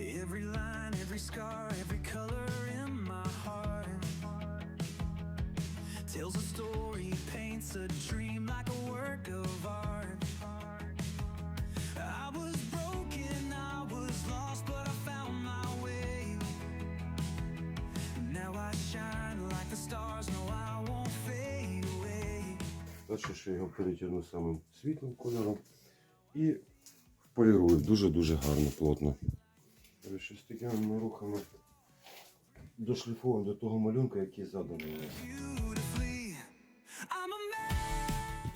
Every line, every scar, every color in my heart tells a story, paints a dream like a work of art. I was broken, I was lost, but I found my way. Now I shine like the stars, no, I won't fade away. Самим світлим кольором і полірую дуже-дуже гарно, плотно. Коротше, з такими рухами дошліфовуємо до того малюнка, який заданий.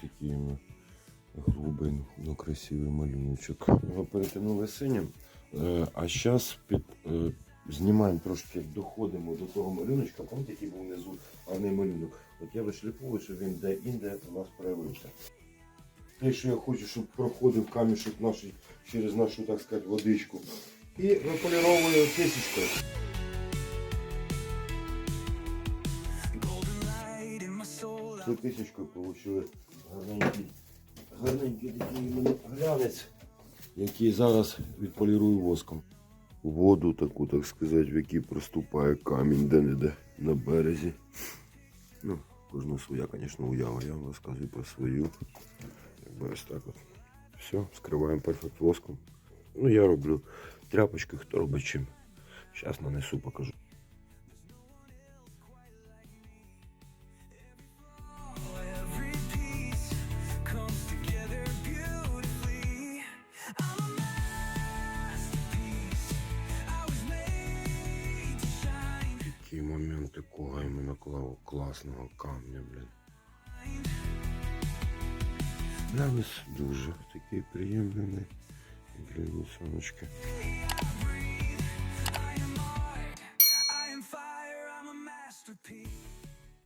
Такий ми грубий, ну красивий малюночок. Його перетягнули синім, е, а зараз під, е, знімаємо трошки, доходимо до того малюночка, пам'ятаєте, який був внизу гарний малюнок. От я вишліфовую, щоб він де-інде у нас проявився. Те, що я хочу, щоб проходив камішок наш, через нашу, так сказати, водичку. І виполіровую soul. Цю кисечкою отримали гарненький, гарненький такий глянець, який зараз відполірую воском. Воду таку, так сказати, в якій проступає камінь де-не-де на березі. Ну, кожна своя, звісно, уява. Я вам розказую про свою. Якби ось так от. Все, скриваємо перфект воском. Ну, я роблю тряпочкою, хто робить чим. Зараз нанесу, покажу. Every piece comes together beautifully. I'm a masterpiece. I was made to shine. Такі моменти, кого йому наклав класного камня, блін. Глянець дуже такий приємний. Блін, сонечки.